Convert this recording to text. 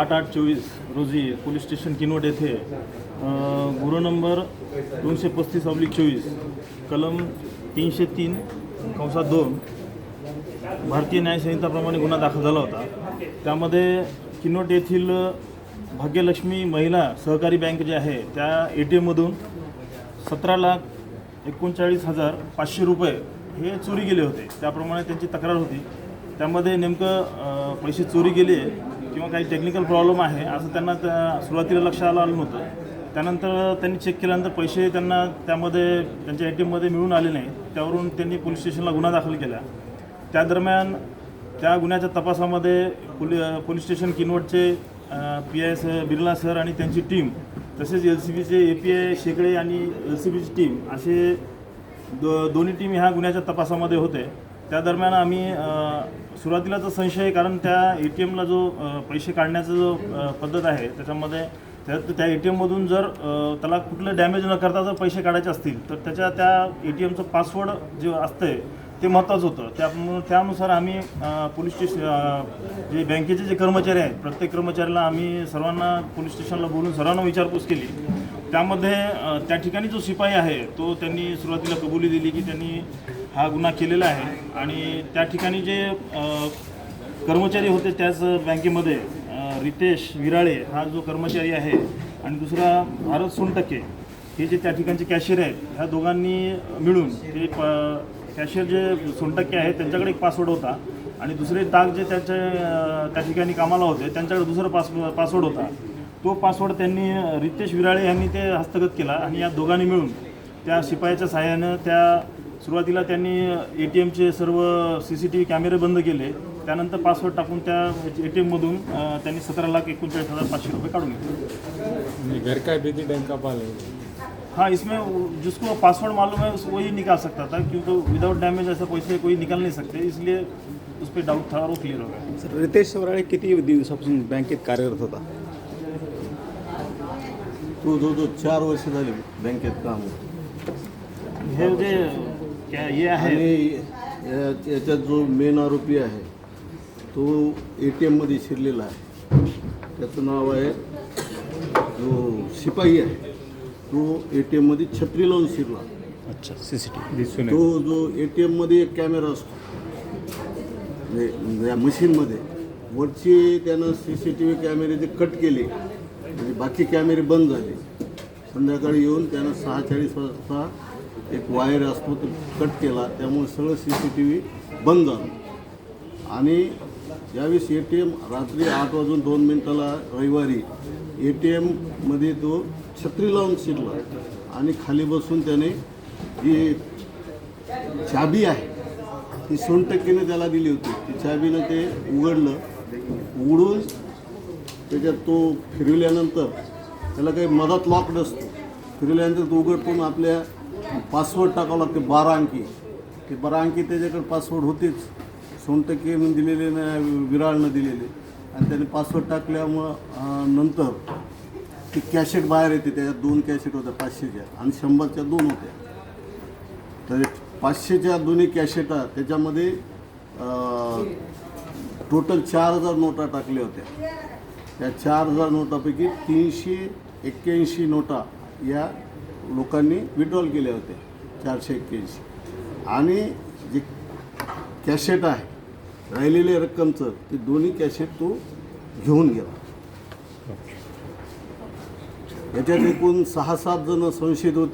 आठ आठ चोवीस रोजी पोलीस स्टेशन किनवट येथे अ, गुन्हा नंबर दोनशे पस्तीस ऑब्लिक चोवीस कलम तीनशे तीन कंसात दोन भारतीय न्यायसंहिताप्रमाणे गुन्हा दाखल झाला होता. त्यामध्ये किनवट येथील भाग्यलक्ष्मी महिला सहकारी बँक जे आहे त्या ए टी एममधून सतरा लाख एकोणचाळीस हजार पाचशे रुपये हे चोरी गेले होते. त्याप्रमाणे त्यांची तक्रार होती. त्यामध्ये नेमकं पैसे चोरी गेले किंवा काही टेक्निकल प्रॉब्लेम आहे असं त्यांना त्या सुरुवातीला लक्षात आलं नव्हतं. त्यानंतर त्यांनी चेक केल्यानंतर पैसे त्यांना त्यामध्ये त्यांच्या ए टी एममध्ये मिळून आले नाही. त्यावरून त्यांनी पोलीस स्टेशनला गुन्हा दाखल केला. त्या दरम्यान त्या गुन्ह्याच्या तपासामध्ये पोली police station किनवटचे P I sir Birla sir आणि त्यांची टीम तसेच एल सी बीचे ए पी आय शेकडे आणि एल सी बीची टीम असे दो दोन्ही टीम ह्या गुन्ह्याच्या तपासामध्ये होते. त्या दरम्यान आम्ही सुरुवातीला तर संशय आहे कारण त्या ए टी एमला जो पैसे काढण्याचा जो पद्धत आहे त्याच्यामध्ये त्या त्या ए टी एममधून जर त्याला कुठलं डॅमेज न करता जर पैसे काढायचे असतील तर त्याच्या त्या ए टी एमचं पासवर्ड जे असतंय ते महत्त्वाचं होतं. त्यामुळं त्यानुसार आम्ही पोलीस स्टेशन जे बँकेचे जे कर्मचारी आहेत प्रत्येक कर्मचाऱ्याला आम्ही सर्वांना पोलीस स्टेशनला बोलून सर्वांना विचारपूस केली. त्यामध्ये त्या ठिकाणी जो शिपाई आहे तो त्यांनी सुरुवातीला कबुली दिली की त्यांनी हा गुन्हा केलेला आहे आणि त्या ठिकाणी जे कर्मचारी होते त्याच बँकेमध्ये रितेश विराळे हा जो कर्मचारी आहे आणि दुसरा भारत सोनटक्के हे जे त्या ठिकाणचे कॅशियर आहेत ह्या दोघांनी मिळून ते प कॅशियर जे सोनटक्के आहेत त्यांच्याकडे एक पासवर्ड होता आणि दुसरे डाग जे त्याच्या त्या ठिकाणी कामाला होते त्यांच्याकडे दुसरा पास पासवर्ड होता. तो पासवर्ड त्यांनी रितेश विराळे यांनी ते हस्तगत केला आणि या दोघांनी मिळून त्या शिपायाच्या सहाय्यानं त्या सुरुवातीला त्यांनी ए टी एमचे सर्व सी सी टी व्ही कॅमेरे बंद केले. त्यानंतर पासवर्ड टाकून त्या ए टी एममधून त्यांनी सतरा लाख एकोणचाळीस हजार पाचशे रुपये काढून घेतले. ये घर का भी थी बैंक का पाले? हाँ इसमें जिसको पासवर्ड मालूम है उस- वही निकाल सकता था क्योंकि विदाउट डैमेज ऐसे पैसे कोई निकाल नहीं सकते इसलिए उस पर डाउट था और वो क्लियर हो गया। सर रितेश वराळे किती दिवसापासून बँकेत कार्यरत होता? तो जो जो चार वर्ष झाली बँकेत काम. हे जे क्या ये आहे आणि या- याच्यात जो मेन आरोपी आहे तो ए टी एममध्ये शिरलेला आहे. त्याचं नाव आहे जो शिपाई आहे तो ए टी एममध्ये छत्री लावून शिरला. अच्छा सी सी टी तो जो ए टी एममध्ये एक कॅमेरा असतो म्हणजे या मशीनमध्ये वरची त्यानं सी सी टी व्ही कॅमेरे जे कट केले म्हणजे बाकी कॅमेरे बंद झाले. संध्याकाळी येऊन त्यानं सहा चाळीस वाजता एक वायर असतो तो कट केला त्यामुळे सगळं सी सी टी व्ही बंद झालं. आणि ज्यावेळेस ए टी एम रात्री आठ वाजून दोन मिनटाला रविवारी ए टी एममध्ये तो छत्री लावून शिरला आणि खाली बसून त्याने जी चाबी आहे ती सोनटक्कीने त्याला दिली होती. ती चाबीनं ते उघडलं उघडून त्याच्यात तो फिरवल्यानंतर त्याला काही मधात लॉक नसतो फिरवल्यानंतर तो उघडतो आपल्या पासवर्ड टाकावं लागते बारा अंकी ते बारा अंकी त्याच्याकडे पासवर्ड होतेच. सोनटक्केनं दिलेले ना विराळनं दिलेले. आणि त्याने पासवर्ड टाकल्यामुळं नंतर ती कॅशेट बाहेर येते. त्याच्यात दोन कॅशेट होत्या पाचशेच्या. आणि शंभरच्या दोन होत्या. तर पाचशेच्या दोन्ही कॅशेटा त्याच्यामध्ये टोटल चार हजार नोटा टाकल्या होत्या. त्या चार हजार नोटापैकी तीनशे एक्क्याऐंशी नोटा या लोकांनी विड्रॉल केल्या होत्या चारशे एक्क्याऐंशी. आणि जे कॅशेट आहे राहिलेल्या रक्कमचं ते दोन्ही कॅशेट तो घेऊन गेला याच्यात एकूण सहा सात जण संशयित होते.